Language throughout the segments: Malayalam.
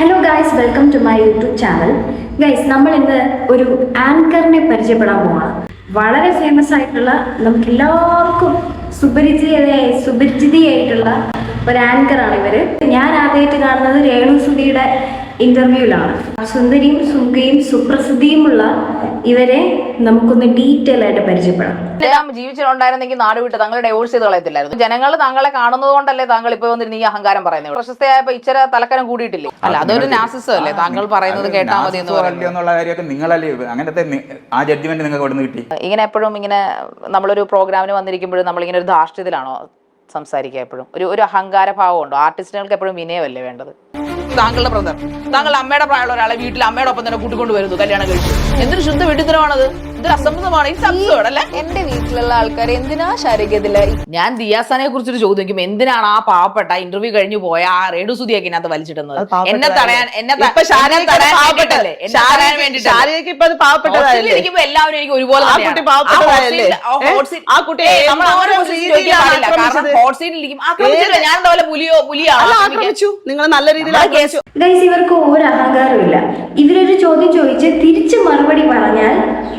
Hello guys welcome to my YouTube channel guys നമ്മൾ ഇന്ന് ഒരു ആങ്കറിനെ പരിചയപ്പെടാൻ പോവാണ്. വളരെ ഫേമസ് ആയിട്ടുള്ള നമുക്ക് എല്ലാവർക്കും സുപരിചിതയായി സുപരിചിതയായിട്ടുള്ള ഒരു ആങ്കറാണ് ഇവർ. ഞാൻ ആദ്യമായിട്ട് കാണുന്നത് രേണു സുധിയുടെ ഇന്റർവ്യൂവിലാണ് സുന്ദരിയും സുഖയും സുപ്രസിദ്ധിയുമുള്ള ഇവരെ നമുക്കൊന്ന് ഡീറ്റെയിൽ ആയിട്ട് പരിചയപ്പെടാം. എല്ലാം ജീവിച്ചിട്ടുണ്ടായിരുന്നെങ്കിൽ നാട് വിട്ട് താങ്കൾ ഡൈവോഴ്സ് ചെയ്ത് കളയത്തില്ലായിരുന്നു. ജനങ്ങൾ താങ്കളെ കാണുന്നത് കൊണ്ടല്ലേ താങ്കൾ ഇപ്പൊ വന്നിരുന്ന ഈ അഹങ്കാരം പറയുന്നത്? പ്രശസ്തയായപ്പോ ഇച്ചിര തലക്കനം കൂടിയിട്ടില്ലേ? അല്ല അതൊരു നാസിസം അല്ലേ താങ്കൾ പറയുന്നത് കേട്ടാ മതി എന്ന് എന്നുള്ള കാര്യമൊക്കെ നിങ്ങളല്ലേ അങ്ങനത്തെ ആ ജഡ്ജ്മെന്റ് നിങ്ങൾക്ക് കിട്ടി? ഇങ്ങനെ എപ്പോഴും ഇങ്ങനെ നമ്മളൊരു പ്രോഗ്രാമിന് വന്നിരിക്കുമ്പോഴും നമ്മളിങ്ങനെ ഒരു ധാർഷ്ട്യത്തിലാണോ സംസാരിക്കുക എപ്പോഴും? ഒരു ഒരു അഹങ്കാര ഭാവം ഉണ്ടോ? ആർട്ടിസ്റ്റുകൾക്ക് എപ്പോഴും വിനയമല്ലേ വേണ്ടത്? താങ്കളുടെ ബ്രദർ താങ്കളുടെ അമ്മയുടെ പ്രായമുള്ള ഒരാളെ വീട്ടിൽ അമ്മയുടെ ഒപ്പം തന്നെ കൂട്ടിക്കൊണ്ടുവരുന്നു. കല്യാണം കഴിച്ചു. എന്തൊരു ശുദ്ധ വീട്ടിത്തരമാണത് ഇതൊരു അസംബന്ധമാണ് ഇത് അല്ലേ എന്റെ വീട്ടിലുള്ള ആൾക്കാർ എന്തിനാ ശാരീരികത്തിൽ ഞാൻ ദിയാസനെ കുറിച്ചൊരു ചോദ്യം എന്തിനാണ് ആ പാവപ്പെട്ട ഇന്റർവ്യൂ കഴിഞ്ഞു പോയ ആ റേഡു സുതിയൊക്കെ ഇതിനകത്ത് വലിച്ചിടുന്നത് എന്നെ തടയാൻ എന്നെ ത- ഇപ്പൊ ശാരിക എന്നെ തടയാൻ പാവപ്പെട്ടല്ലേ? എന്നെ തടയാൻ വേണ്ടിയിട്ടല്ലേ? ശാരികയ്ക്ക് ഇപ്പൊ അത് പാവപ്പെട്ടതായല്ലേ? ഹോസ്റ്റലിൽ ഇരിക്കുമ്പോ എല്ലാവരും എനിക്ക് ഒരുപോലെ ആ. കുട്ടി? ആ കുട്ടി ഏയ് നമ്മൾ രീതിയിലാണ് പാടില്ല. കാരണം ആക്രമിച്ചത്? ഇരിക്കും ആക്രമിച്ചില്ല ഞാൻ എന്താ പുലിയോ അല്ല? ആക്രമിച്ചു നിങ്ങൾ നല്ല രീതിയിൽ ആക്രമിച്ചു ഗൈസ് ഇവർക്ക് ഒരു അഹങ്കാരമില്ല ഇവരൊരു ചോദ്യം ചോദിച്ച് തിരിച്ചു മറുപടി പറഞ്ഞാൽ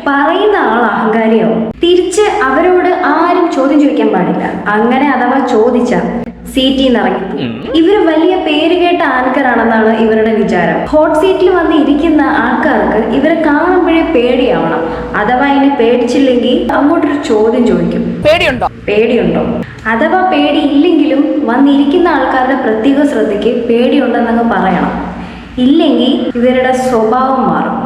പറയുന്ന ആൾ അഹങ്കാരിയാവും തിരിച്ച് അവരോട് ആരും ചോദ്യം ചോദിക്കാൻ പാടില്ല. അങ്ങനെ അഥവാ ചോദിച്ച സീറ്റിൽ നിന്ന് ഇറങ്ങി ഇവർ വലിയ പേര് കേട്ട ആൾക്കാരാണെന്നാണ് ഇവരുടെ വിചാരം. ഹോട്ട് സീറ്റിൽ വന്ന് ഇരിക്കുന്ന ആൾക്കാർക്ക് ഇവരെ കാണുമ്പോഴേ പേടിയാവണം. അഥവാ ഇനി പേടിച്ചില്ലെങ്കിൽ അങ്ങോട്ടൊരു ചോദ്യം ചോദിക്കും. പേടിയുണ്ടോ? പേടിയുണ്ടോ? അഥവാ പേടി ഇല്ലെങ്കിലും വന്നിരിക്കുന്ന ആൾക്കാരുടെ പ്രത്യേക ശ്രദ്ധയ്ക്ക് പേടിയുണ്ടെന്നങ്ങ് പറയണം. ഇല്ലെങ്കിൽ ഇവരുടെ സ്വഭാവം മാറും.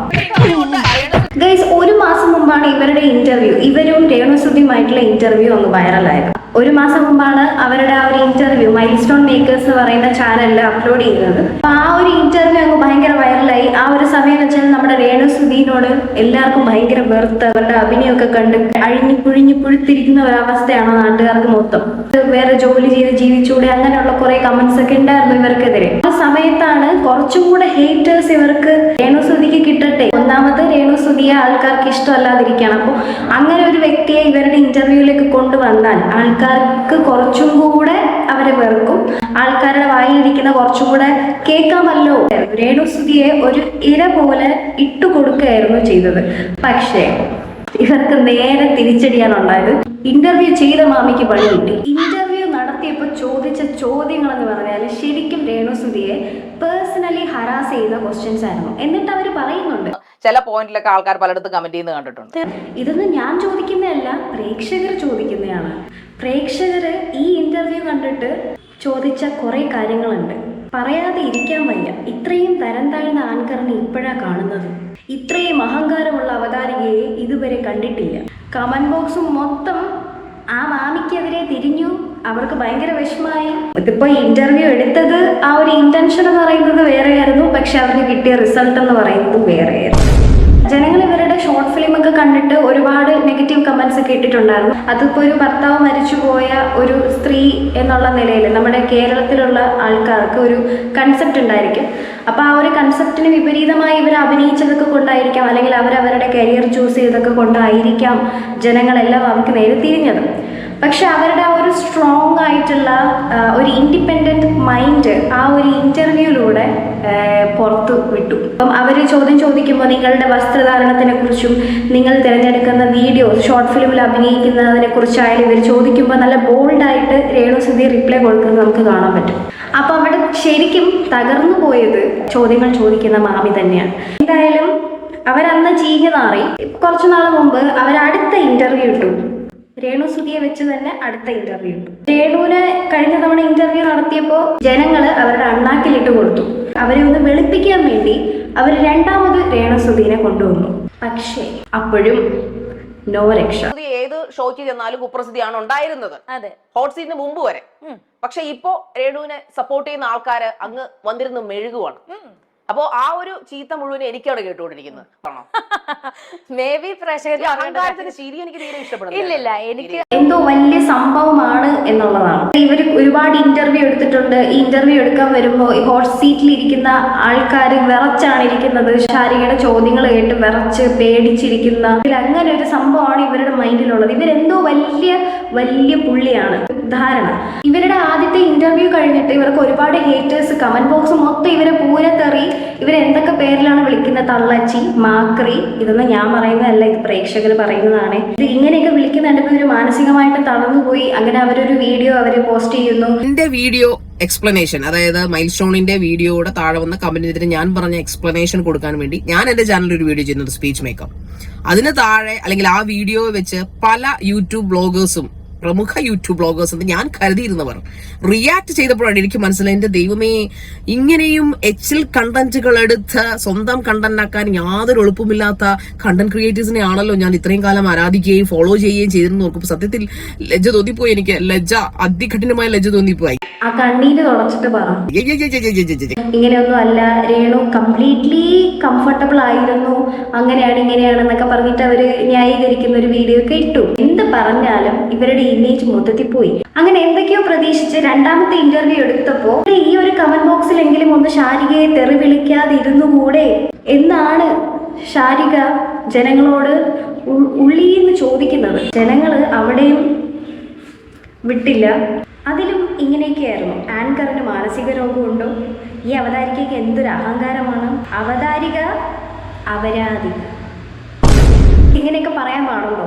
ഗൈസ് ഒരു മാസം മുമ്പാണ് ഇവരുടെ ഇന്റർവ്യൂ ഇവരും രേണുസുദ്ധിയുമായിട്ടുള്ള ഇന്റർവ്യൂ ഒന്ന് വൈറലായത് ഒരു മാസം മുമ്പാണ് അവരുടെ ആ ഒരു ഇന്റർവ്യൂ മൈൽ സ്റ്റോൺ മേക്കേഴ്സ് എന്ന് പറയുന്ന ചാനലിൽ അപ്ലോഡ് ചെയ്യുന്നത്. അപ്പൊ ആ ഒരു ഇന്റർവ്യൂ അങ്ങ് ഭയങ്കര വൈറലായി ആ ഒരു സമയം വെച്ചാൽ നമ്മുടെ രേണുസുധീനോട് എല്ലാവർക്കും ഭയങ്കര വെറുത്ത് അവരുടെ അഭിനയമൊക്കെ കണ്ട് അഴിഞ്ഞു പുഴിഞ്ഞു പുഴുത്തിരിക്കുന്ന ഒരു അവസ്ഥയാണ് നാട്ടുകാർക്ക് മൊത്തം? വേറെ ജോലി ചെയ്ത് ജീവിച്ചൂടെ അങ്ങനെയുള്ള കുറെ കമന്റ്സ് ഒക്കെ ഉണ്ടായിരുന്നു ഇവർക്കെതിരെ. ആ സമയത്താണ് കുറച്ചും കൂടെ ഹേറ്റേഴ്സ് ഇവർക്ക് രേണുസുദ്ധിക്ക് കിട്ടട്ടെ. ഒന്നാമത് രേണുസുതിയെ ആൾക്കാർക്ക് ഇഷ്ടമല്ലാതിരിക്കണം അപ്പോൾ അങ്ങനെ ഒരു വ്യക്തിയെ ഇവരുടെ ഇന്റർവ്യൂവിലേക്ക് കൊണ്ടുവന്നാൽ ആൾക്കാർക്ക് കുറച്ചും കൂടെ അവരെ വെറുക്കും. ആൾക്കാരുടെ വായിലിരിക്കുന്ന കുറച്ചും കൂടെ കേൾക്കാമല്ലോ. രേണുസുതിയെ ഒരു ഇര പോലെ ഇട്ടു കൊടുക്കുകയായിരുന്നു ചെയ്തത്. പക്ഷേ ഇവർക്ക് നേരെ തിരിച്ചടിയാണുണ്ടായത് ഇന്റർവ്യൂ ചെയ്ത മാമിക്ക് പണി കിട്ടി ഇന്റർവ്യൂ നടത്തിയപ്പോൾ ചോദിച്ച ചോദ്യങ്ങൾ എന്ന് പറഞ്ഞാൽ ശരിക്കും രേണുസുതിയെ പേഴ്സണലി ഹരാസ് ചെയ്ത ക്വസ്റ്റ്യൻസ് ആയിരുന്നു. എന്നിട്ട് അവർ പറയുന്നുണ്ട്. ചില പോയിന്റിലൊക്കെ ആൾക്കാർ പലയിടത്തും കമന്റ് ചെയ്യുന്നത് കണ്ടിട്ടുണ്ട്. ഇതൊന്നും ഞാൻ ചോദിക്കുന്നതല്ല പ്രേക്ഷകർ ചോദിക്കുന്നതാണ്. പ്രേക്ഷകർ ഈ ഇന്റർവ്യൂ കണ്ടിട്ട് ചോദിച്ച കുറെ കാര്യങ്ങളുണ്ട്. പറയാതെ ഇരിക്കാൻ വയ്യ. ഇത്രയും തരം താഴ്ന്ന ആൻകറിനെ ഇപ്പോഴാ കാണുന്നത്. ഇത്രയും അഹങ്കാരമുള്ള അവതാരികയെ ഇതുവരെ കണ്ടിട്ടില്ല. കമന്റ് ബോക്സും മൊത്തം ആ മാമിക്കെതിരെ തിരിഞ്ഞു. അവർക്ക് ഭയങ്കര വിഷമായി. ഇതിപ്പോ ഇന്റർവ്യൂ എടുത്തത് ആ ഒരു ഇന്റൻഷൻ എന്ന് പറയുന്നത് വേറെയായിരുന്നു. പക്ഷെ അവർക്ക് കിട്ടിയ റിസൾട്ട് എന്ന് പറയുന്നത് ഇവരുടെ ഒക്കെ കണ്ടിട്ട് ഒരുപാട് നെഗറ്റീവ് കമന്റ്സ് കേട്ടിട്ടുണ്ടായിരുന്നു. അതിപ്പോൾ ഒരു ഭർത്താവ് മരിച്ചുപോയ ഒരു സ്ത്രീ എന്നുള്ള നിലയിൽ നമ്മുടെ കേരളത്തിലുള്ള ആൾക്കാർക്ക് ഒരു കൺസെപ്റ്റ് ഉണ്ടായിരിക്കും. അപ്പോൾ ആ ഒരു കൺസെപ്റ്റിന് വിപരീതമായി ഇവർ അഭിനയിച്ചതൊക്കെ കൊണ്ടായിരിക്കാം അല്ലെങ്കിൽ അവർ അവരുടെ കരിയർ ചൂസ് ചെയ്തൊക്കെ കൊണ്ടായിരിക്കാം ജനങ്ങളെല്ലാം അവർക്ക് നേരെ തിരിഞ്ഞത്. പക്ഷെ അവരുടെ ആ ഒരു സ്ട്രോങ് ആയിട്ടുള്ള ഒരു ഇൻഡിപെൻഡന്റ് മൈൻഡ് ആ ഒരു ഇന്റർവ്യൂയിലൂടെ പുറത്തു വിട്ടു. അപ്പം അവർ ചോദ്യം ചോദിക്കുമ്പോൾ നിങ്ങളുടെ വസ്ത്രധാരണത്തിനെ കുറിച്ചും നിങ്ങൾ തിരഞ്ഞെടുക്കുന്ന വീഡിയോ ഷോർട്ട് ഫിലിമിൽ അഭിനയിക്കുന്നതിനെ കുറിച്ചായാലും ഇവർ ചോദിക്കുമ്പോൾ നല്ല ബോൾഡായിട്ട് രേണു സുധി റിപ്ലൈ കൊടുക്കുന്നത് നമുക്ക് കാണാൻ പറ്റും. അപ്പോൾ അവിടെ ശരിക്കും തകർന്നു പോയത് ചോദ്യങ്ങൾ ചോദിക്കുന്ന മാമി തന്നെയാണ്. എന്തായാലും അവരന്ന് ചീഞ്ഞു നാറി. കുറച്ചു നാൾ മുമ്പ് അവരടുത്ത ഇന്റർവ്യൂ ഇട്ടു. രേണു സുധിയെ വെച്ച് തന്നെ അടുത്ത ഇന്റർവ്യൂ രേണുവിന് രേണുവിനെ കഴിഞ്ഞ തവണ ഇന്റർവ്യൂ നടത്തിയപ്പോൾ ജനങ്ങൾ അവരുടെ അണ്ണാക്കിലിട്ട് കൊടുത്തു. അവരെ ഒന്ന് വെളുപ്പിക്കാൻ വേണ്ടി അവർ രണ്ടാമത് രേണു സുധീനെ കൊണ്ടുവന്നു. പക്ഷേ അപ്പോഴും നോ രക്ഷ. ഏത് ഷോയ്ക്ക് ചെന്നാലും കുപ്രസിദ്ധിയാണ് ഉണ്ടായിരുന്നത്. അതെ. ഹോട്ട് സീറ്റിന് മുമ്പ് വരെ. പക്ഷെ ഇപ്പോ രേണുവിനെ സപ്പോർട്ട് ചെയ്യുന്ന ആൾക്കാര് അങ്ങ് വന്നിരുന്ന് മെഴുകുവാണ്. അപ്പോ ആ ഒരു ചീത്ത മുഴുവൻ എനിക്കാണ് കേട്ടുകൊണ്ടിരിക്കുന്നത്. ആണോ? മേ ബി ഈ പ്രേക്ഷകർക്ക് അഹങ്കാരത്തിന്റെ ശീലം എനിക്ക് തീരെ ഇഷ്ടപ്പെടുന്നില്ല. ഇല്ലില്ല എനിക്ക് എന്തോ വലിയ സംഭവമാണ് എന്നുള്ളതാണ്. ഇവർ ഒരുപാട് ഇന്റർവ്യൂ എടുത്തിട്ടുണ്ട്. ഈ ഇന്റർവ്യൂ എടുക്കാൻ വരുമ്പോൾ ഈ ഹോട്ട് സീറ്റിൽ ഇരിക്കുന്ന ആൾക്കാർ വിറച്ചാണ് ഇരിക്കുന്നത്. ശാരികയുടെ ചോദ്യങ്ങൾ കേട്ട് വിറച്ച് പേടിച്ചിരിക്കുന്ന. ഇതിൽ അങ്ങനെ ഒരു സംഭവമാണ് ഇവരുടെ മൈൻഡിലുള്ളത് ഇവരെന്തോ വലിയ വലിയ പുള്ളിയാണ്. ധാരണ. ഇവരുടെ ഇന്റർവ്യൂ കഴിഞ്ഞിട്ട് ഇവർക്ക് ഒരുപാട് ഹേറ്റേഴ്സ് കമന്റ് ബോക്സ് മൊത്തം ഇവരെ പൂരത്തെറി ഇവരെന്തൊക്കെ പേരിലാണ് വിളിക്കുന്നത്? തള്ളച്ചി മാക്രി ഇതൊന്നും ഞാൻ പറയുന്നതല്ല ഇത് പ്രേക്ഷകർ പറയുന്നതാണ്. ഇത് ഇങ്ങനെയൊക്കെ വിളിക്കുന്നുണ്ട് ഇവർ മാനസികമായിട്ട് തളർന്നുപോയി അങ്ങനെ അവരൊരു വീഡിയോ അവർ പോസ്റ്റ് ചെയ്യുന്നു. എന്റെ വീഡിയോ എക്സ്പ്ലനേഷൻ അതായത് മൈൽ സ്റ്റോണിന്റെ വീഡിയോയുടെ താഴെ വന്ന കമന്റിനെതിരെ ഞാൻ പറഞ്ഞ എക്സ്പ്ലനേഷൻ കൊടുക്കാൻ വേണ്ടി ഞാൻ എന്റെ ചാനലിൽ ഒരു വീഡിയോ ചെയ്യുന്നത് സ്പീച്ച് മേക്കപ്പ് അതിന് താഴെ അല്ലെങ്കിൽ ആ വീഡിയോ വെച്ച് പല യൂട്യൂബ് ബ്ലോഗേഴ്സും പ്രമുഖ യൂട്യൂബ് ബ്ലോഗേഴ്സ് എന്ന് ഞാൻ കരുതിയിരുന്നവർ. റിയാക്ട് ചെയ്തപ്പോഴാണ് എനിക്ക് മനസ്സിലായി എന്റെ ദൈവമേ ഇങ്ങനെയും എച്ചിൽ കണ്ടന്റുകൾ എടുത്ത് സ്വന്തം കണ്ടന്റാക്കാൻ യാതൊരു എളുപ്പമില്ലാത്ത കണ്ടന്റ് ക്രിയേറ്റേഴ്സിനെ ആണല്ലോ ഞാൻ ഇത്രയും കാലം ആരാധിക്കുകയും ഫോളോ ചെയ്യുകയും ചെയ്തിരുന്നു നോക്കുമ്പോൾ സത്യത്തിൽ ലജ്ജ തോന്നിപ്പോയി എനിക്ക്. ലജ്ജ അതികഠിനമായ ലജ്ജ തോന്നിപ്പോയി. ആ കണ്ണീര് തുടച്ചിട്ട് പറ. ഇങ്ങനെയൊന്നും അല്ല രേണു കംപ്ലീറ്റ്ലി കംഫർട്ടബിൾ ആയിരുന്നു. അങ്ങനെയാണ് ഇങ്ങനെയാണ് എന്നൊക്കെ പറഞ്ഞിട്ട് അവർ ന്യായീകരിക്കുന്ന ഒരു വീഡിയോ ഒക്കെ ഇട്ടു. എന്ത് പറഞ്ഞാലും ഇവരുടെ ഇമേജ് മൊത്തത്തിൽ പോയി. അങ്ങനെ എന്തൊക്കെയോ പ്രതീക്ഷിച്ച് രണ്ടാമത്തെ ഇന്റർവ്യൂ എടുത്തപ്പോ ഈ ഒരു കമന്റ് ബോക്സിലെങ്കിലും ഒന്ന് ശാരികയെ തെറി വിളിക്കാതിരുന്നുകൂടെ എന്നാണ് ശാരിക ജനങ്ങളോട് ഉള്ളി എന്ന് ചോദിക്കുന്നത്. ജനങ്ങൾ അവിടെയും വിട്ടില്ല. അതിലും ഇങ്ങനെയൊക്കെയായിരുന്നു. ആൻകറിന് മാനസിക രോഗമുണ്ടോ ഈ അവതാരികയ്ക്ക് എന്തൊരു അഹങ്കാരമാണ്? അവതാരിക അവരാധിക ഇങ്ങനെയൊക്കെ പറയാൻ പാടുണ്ടോ?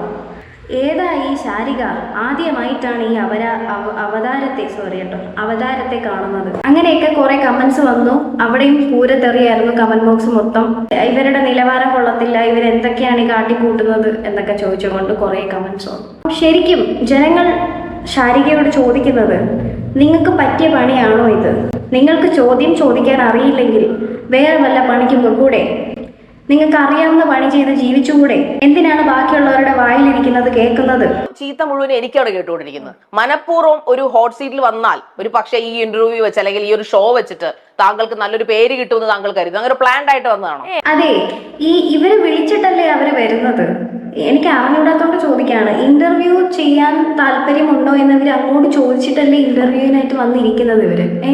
ഏതാ ഈ ശാരിക? ആദ്യമായിട്ടാണ് ഈ അവരാ അവ- അവതാരത്തെ സോറി കേട്ടോ അവതാരത്തെ കാണുന്നത്. അങ്ങനെയൊക്കെ കുറെ കമന്റ്സ് വന്നു. അവിടെയും പൂരത്തെറിയായിരുന്നു കമന്റ് ബോക്സ് മൊത്തം. ഇവരുടെ നിലവാരം കൊള്ളത്തില്ല. ഇവരെന്തൊക്കെയാണ് ഈ കാട്ടിക്കൂട്ടുന്നത് എന്നൊക്കെ ചോദിച്ചുകൊണ്ട് കുറെ കമന്റ്സ് വന്നു. ശരിക്കും ജനങ്ങൾ ശാരികയോട് ചോദിക്കുന്നത് നിങ്ങൾക്ക് പറ്റിയ പണിയാണോ ഇത്? നിങ്ങൾക്ക് ചോദ്യം ചോദിക്കാൻ അറിയില്ലെങ്കിൽ വേറെ വല്ല പണിക്കും കൂടെ നിങ്ങൾക്ക് അറിയാവുന്ന പണി ചെയ്ത് ജീവിച്ചുകൂടെ? എന്തിനാണ് ബാക്കിയുള്ളവരുടെ വായിലിരിക്കുന്നത് കേൾക്കുന്നത്? ചീത്ത മുഴുവൻ എനിക്ക് അവിടെ കേട്ടുകൊണ്ടിരിക്കുന്നത്. മനഃപൂർവം ഒരു ഹോട്ട് സീറ്റിൽ വന്നാൽ ഒരു പക്ഷേ ഈ ഇന്റർവ്യൂ വെച്ച് അല്ലെങ്കിൽ ഈ ഒരു ഷോ വെച്ചിട്ട് താങ്കൾക്ക് നല്ലൊരു പേര് കിട്ടുമെന്ന് താങ്കൾ കരുതുന്നു. അങ്ങനെ പ്ലാൻഡ് ആയിട്ട് വന്നതാണോ? അതെ. ഈ ഇവർ വിളിച്ചിട്ടല്ലേ അവർ വരുന്നത്? എനിക്ക് അറിഞ്ഞൂടാത്തോണ്ട് ചോദിക്കാണ്. ഇന്റർവ്യൂ ചെയ്യാൻ താല്പര്യമുണ്ടോ എന്ന് ഇവർ അങ്ങോട്ട് ചോദിച്ചിട്ടല്ലേ ഇന്റർവ്യൂവിനായിട്ട് വന്നിരിക്കുന്നത് ഇവർ? ഏ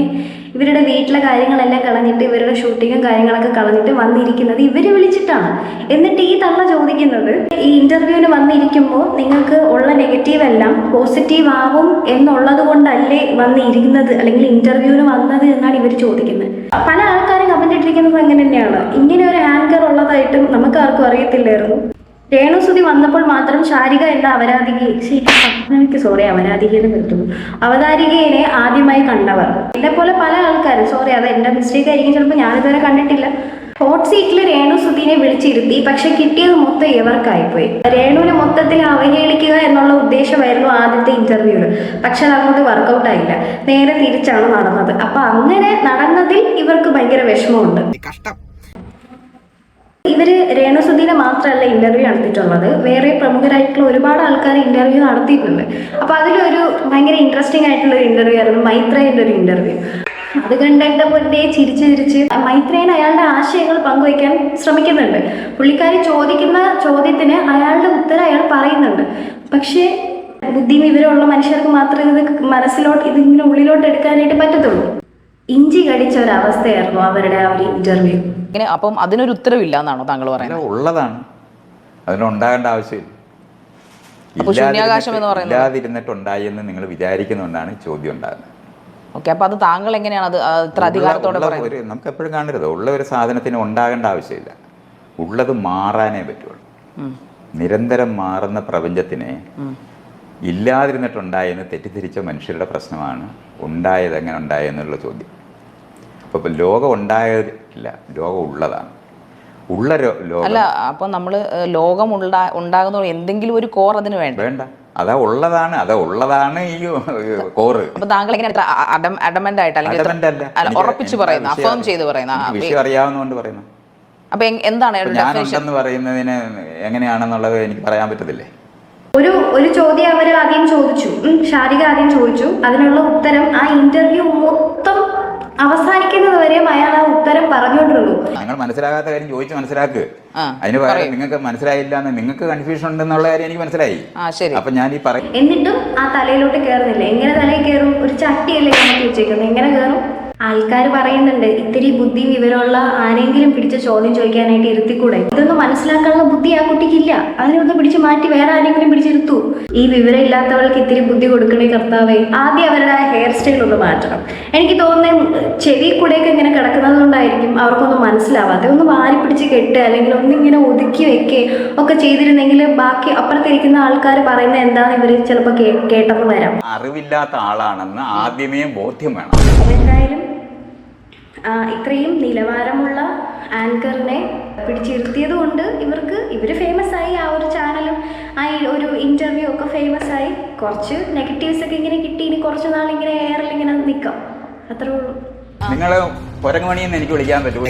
ഇവരുടെ വീട്ടിലെ കാര്യങ്ങളെല്ലാം കളഞ്ഞിട്ട് ഇവരുടെ ഷൂട്ടിങ്ങും കാര്യങ്ങളൊക്കെ കളഞ്ഞിട്ട് വന്നിരിക്കുന്നത് ഇവർ വിളിച്ചിട്ടാണ്. എന്നിട്ട് ഈ തള്ള ചോദിക്കുന്നത് ഈ ഇന്റർവ്യൂവിന് വന്നിരിക്കുമ്പോൾ നിങ്ങൾക്ക് ഉള്ള നെഗറ്റീവ് എല്ലാം പോസിറ്റീവ് ആവും എന്നുള്ളത് കൊണ്ടല്ലേ വന്നിരിക്കുന്നത്? അല്ലെങ്കിൽ ഇന്റർവ്യൂവിന് വന്നത് എന്നാണ് ഇവർ ചോദിക്കുന്നത്. പല ആൾക്കാരും കമന്റ് ഇട്ടിരിക്കുന്നത് അങ്ങനെ തന്നെയാണ്. ഇങ്ങനെ ഒരു ആങ്കർ ഉള്ളതായിട്ടും നമുക്ക് ആർക്കും അറിയത്തില്ലായിരുന്നു. രേണുസുതി വന്നപ്പോൾ മാത്രം ശാരിക എന്ന അവരാധികയെ ശരിക്ക് സോറി അവരാധികയെന്ന് കിട്ടുന്നു അവതാരികയെ ആദ്യമായി കണ്ടവർ. എന്നെ പോലെ ആൾക്കാരും സോറി അത് എന്റെ മിസ്റ്റേക്ക് ആയിരിക്കും. ചിലപ്പോൾ ഞാനിതുവരെ കണ്ടിട്ടില്ല. ഹോട്ട് സീറ്റിൽ രേണു സുധീനെ വിളിച്ചിരുത്തി. പക്ഷെ കിട്ടിയത് മൊത്തം ഇവർക്കായിപ്പോയി. രേണുവിനെ മൊത്തത്തിൽ അവഹേളിക്കുക എന്നുള്ള ഉദ്ദേശമായിരുന്നു ആദ്യത്തെ ഇന്റർവ്യൂവിൽ പക്ഷെ അത് അങ്ങോട്ട് വർക്കൗട്ട് ആയില്ല. നേരെ തിരിച്ചാണ് നടന്നത്. അപ്പൊ അങ്ങനെ നടന്നതിൽ ഇവർക്ക് ഭയങ്കര വിഷമമുണ്ട്. കഷ്ടം. ഇവർ രേണുസുധീനെ മാത്രമല്ല ഇന്റർവ്യൂ നടത്തിയിട്ടുള്ളത്. വേറെ പ്രമുഖരായിട്ടുള്ള ഒരുപാട് ആൾക്കാർ ഇന്റർവ്യൂ നടത്തിയിട്ടുണ്ട്. അപ്പോൾ അതിലൊരു ഭയങ്കര ഇൻട്രസ്റ്റിംഗ് ആയിട്ടുള്ള ഒരു ഇന്റർവ്യൂ ആയിരുന്നു മൈത്രേന്റെ ഒരു ഇന്റർവ്യൂ അത് കണ്ടിട്ട് പൊന്നെ ചിരിച്ച് ചിരിച്ച് മൈത്രേൻ അയാളുടെ ആശയങ്ങൾ പങ്കുവയ്ക്കാൻ ശ്രമിക്കുന്നുണ്ട്. പുള്ളിക്കാരി ചോദിക്കുന്ന ചോദ്യത്തിന് അയാളുടെ ഉത്തരം അയാൾ പറയുന്നുണ്ട്. പക്ഷേ ബുദ്ധിയും വിവരമുള്ള മനുഷ്യർക്ക് മാത്രമേ ഇത് മനസ്സിലോട്ട് ഇതിങ്ങനെ ഉള്ളിലോട്ട് എടുക്കാനായിട്ട് പറ്റത്തുള്ളൂ. ഇഞ്ചി കടിച്ച ഒരു അവസ്ഥയായിരുന്നു അവരുടെ ആ ഒരു ഇന്റർവ്യൂ ഇങ്ങനെ അപ്പം അതിനൊരു ഉത്തരവില്ല എന്നാണോ താങ്കൾ പറയുന്നത്? ഉള്ളതാണ്. അതിനുണ്ടാകേണ്ട ആവശ്യമില്ല. ശൂന്യാകാശം എന്ന് പറയുന്നത്? ഇല്ലാതിരുന്നിട്ടുണ്ടായി എന്ന് നിങ്ങൾ വിചാരിക്കുന്നുകൊണ്ടാണ് ചോദ്യം ഉണ്ടാകുന്നത്. ഓക്കെ അപ്പൊ അത് താങ്കൾ എങ്ങനെയാണ് അത് ഇത്ര അധികാരത്തോടെ പറയുന്നത്? നമുക്ക് എപ്പോഴും കാണരുത്. ഉള്ള ഒരു സാധനത്തിന് ഉണ്ടാകേണ്ട ആവശ്യമില്ല. ഉള്ളത് മാറാനേ പറ്റുള്ളൂ. നിരന്തരം മാറുന്ന പ്രപഞ്ചത്തിനെ ഇല്ലാതിരുന്നിട്ടുണ്ടായെന്ന് തെറ്റിദ്ധരിച്ച മനുഷ്യരുടെ പ്രശ്നമാണ് ഉണ്ടായത് എങ്ങനെ ഉണ്ടായെന്നുള്ള ചോദ്യം. അപ്പോൾ ഇപ്പം ലോകം ഉണ്ടായതില്ല ലോകം ഉള്ളതാണ്. ഉള്ള അല്ല അപ്പോൾ നമ്മൾ ലോകം ഉണ്ടാ ഉണ്ടാകുന്ന എന്തെങ്കിലും ഒരു കോർ അതിന് വേണ്ട. വേണ്ട. അതാ ഉള്ളതാണ് അതാ ഉള്ളതാണ് ഈ കോറ്. അപ്പൊ താങ്കൾ എങ്ങനെ അഡമന്റ് ആയിട്ട് അല്ലെങ്കിൽ ഉറപ്പിച്ച് എനിക്ക് അഫേം ചെയ്ത് പറയുന്ന വിഷയം അറിയാവുന്നതുകൊണ്ട് പറയുന്നു. അപ്പൊ എന്താണ് ഞാനുണ്ടെന്ന് പറയുന്നതിന് എങ്ങനെയാണെന്നുള്ളത് എനിക്ക് പറയാൻ പറ്റത്തില്ലേ? ഒരു ഒരു ചോദ്യം അവർ ആദ്യം ചോദിച്ചു. ഷാരിക ആദ്യം ചോദിച്ചു. അതിനുള്ള ഉത്തരം ആ ഇന്റർവ്യൂ മൊത്തം അവസാനിക്കുന്നത് വരെയും അയാൾ ആ ഉത്തരം പറഞ്ഞോണ്ടിരുന്നു നിങ്ങൾ മനസ്സിലാകാത്ത കാര്യം ചോദിച്ച് മനസ്സിലാക്ക്. അതിന് പകരം നിങ്ങൾക്ക് മനസ്സിലായില്ല എന്ന് നിങ്ങൾക്ക് കൺഫ്യൂഷൻ ഉണ്ടെന്നുള്ള കാര്യം എനിക്ക് മനസ്സിലായി. അപ്പൊ ഞാൻ ഈ പറയും എന്നിട്ടും ആ തലയിലോട്ട് കയറുന്നില്ല എങ്ങനെ തലയിൽ കയറും ഒരു ചട്ടിയല്ലേ വെച്ചേക്കുന്നത്? എങ്ങനെ കയറും ആൾക്കാർ പറയുന്നുണ്ട് ഇത്തിരി ബുദ്ധി വിവരമുള്ള ആരെങ്കിലും പിടിച്ച ചോദ്യം ചോദിക്കാനായിട്ട് ഇരുത്തിക്കൂടെ? ഇതൊന്നും മനസ്സിലാക്കാനുള്ള ബുദ്ധി ആ കുട്ടിക്കില്ല. അതിനൊന്ന് പിടിച്ച് മാറ്റി വേറെ ആരെങ്കിലും പിടിച്ചിരുത്തു. ഈ വിവരം ഇല്ലാത്തവൾക്ക് ഇത്തിരി ബുദ്ധി കൊടുക്കണേ കർത്താവേ. ആദ്യം അവരുടെ ഹെയർ സ്റ്റൈൽ ഒന്ന് മാറ്റണം. എനിക്ക് തോന്നുന്നത് ചെവി കൂടെയൊക്കെ ഇങ്ങനെ കിടക്കുന്നത് കൊണ്ടായിരിക്കും അവർക്കൊന്നും മനസ്സിലാവാതെ ഒന്ന് വാരി പിടിച്ച് കെട്ടുക അല്ലെങ്കിൽ ഒന്നിങ്ങനെ ഒതുക്കി വെക്കുക ഒക്കെ ചെയ്തിരുന്നെങ്കിൽ ബാക്കി അപ്പുറത്തിരിക്കുന്ന ആൾക്കാർ പറയുന്നത് എന്താണെന്ന് ഇവർ ചിലപ്പോൾ കേട്ടെന്ന് വരാം. അറിവില്ലാത്ത ആളാണെന്ന് ആദ്യമേ ബോധ്യം വേണം. അതെന്തായാലും ആ, ഇത്രയും നിലവാരമുള്ള ആങ്കറിനെ പിടിച്ചിരുത്തിയത് കൊണ്ട് ഇവർക്ക് ഇവർ ഫേമസ് ആയി ആ ഒരു ചാനലും ആ ഒരു ഇന്റർവ്യൂ ഒക്കെ ഫേമസ് ആയി. കുറച്ച് നെഗറ്റീവ്സ് ഒക്കെ ഇങ്ങനെ കിട്ടി ഇനി കുറച്ച് നാൾ ഇങ്ങനെ എയറിൽ ഇങ്ങനെ നിൽക്കാം. അത്രേ ഉള്ളൂ. നിങ്ങൾ എനിക്ക് വിളിക്കാൻ പറ്റുമോ.